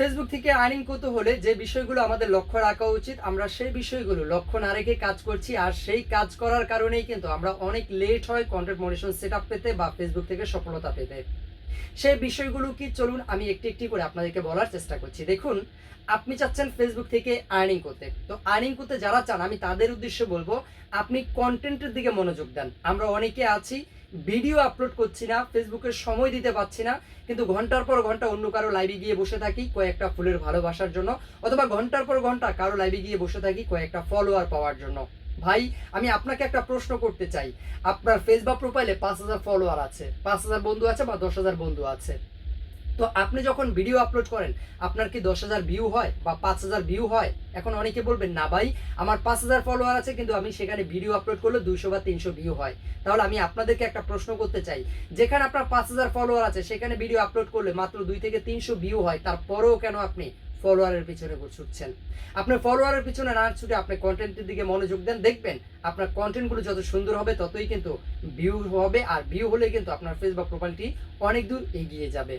Facebook থেকে earning করতে হলে যে বিষয়গুলো আমাদের লক্ষ্য রাখা উচিত, আমরা সেই বিষয়গুলো লক্ষ্য না রেখে কাজ করছি, আর সেই কাজ করার কারণেই কিন্তু আমরা অনেক লেট হয় কন্টেন্ট মনিটেশন সেট পেতে বা ফেসবুক থেকে সফলতা পেতে। সেই বিষয়গুলো কি? চলুন আমি একটি একটি করে আপনাদেরকে বলার চেষ্টা করছি। দেখুন, আপনি চাচ্ছেন ফেসবুক থেকে আর্নিং করতে তো আর্নিং করতে যারা চান, আমি তাদের উদ্দেশ্যে বলব, আপনি কন্টেন্টের দিকে মনোযোগ দেন। আমরা অনেকে আছি ভিডিও আপলোড করছি না ফেসবুকের সময় দিতে পারছি না, কিন্তু ঘণ্টার পর ঘণ্টা অন্য কারও লাইভে গিয়ে বসে থাকি কয়েকটা ফুলের ভালোবাসার জন্য, অথবা ঘণ্টার পর ঘণ্টা কারও লাইভে গিয়ে বসে থাকি কয়েকটা ফলোয়ার পাওয়ার জন্য। ভাই, আমি আপনাকে একটা প্রশ্ন করতে চাই। আপনার ফেসবুক প্রোফাইলে পাঁচ হাজার ফলোয়ার আছে, পাঁচ হাজার বন্ধু আছে বা দশ হাজার বন্ধু আছে। তো আপনি যখন ভিডিও আপলোড করেন, আপনার কি দশ হাজার ভিউ হয় বা পাঁচ হাজার ভিউ হয়? এখন অনেকে বলবেন, না ভাই, আমার পাঁচ হাজার ফলোয়ার আছে, কিন্তু আমি সেখানে ভিডিও আপলোড করলে দুশো বা তিনশো ভিউ হয়। তাহলে আমি আপনাদেরকে একটা প্রশ্ন করতে চাই, যেখানে আপনার পাঁচ হাজার ফলোয়ার আছে, সেখানে ভিডিও আপলোড করলে মাত্র দুই থেকে তিনশো ভিউ হয়, তারপরেও কেন আপনি ফলোয়ারের পিছনে ছুটছেন? আপনার ফলোয়ারের পিছনে না ছুটে আপনি কন্টেন্টের দিকে মনোযোগ দেন, দেখবেন আপনার কন্টেন্টগুলো যত সুন্দর হবে, ততই কিন্তু ভিউ হবে, আর ভিউ হলে কিন্তু আপনার ফেসবুক প্রোফাইলটি অনেক দূর এগিয়ে যাবে।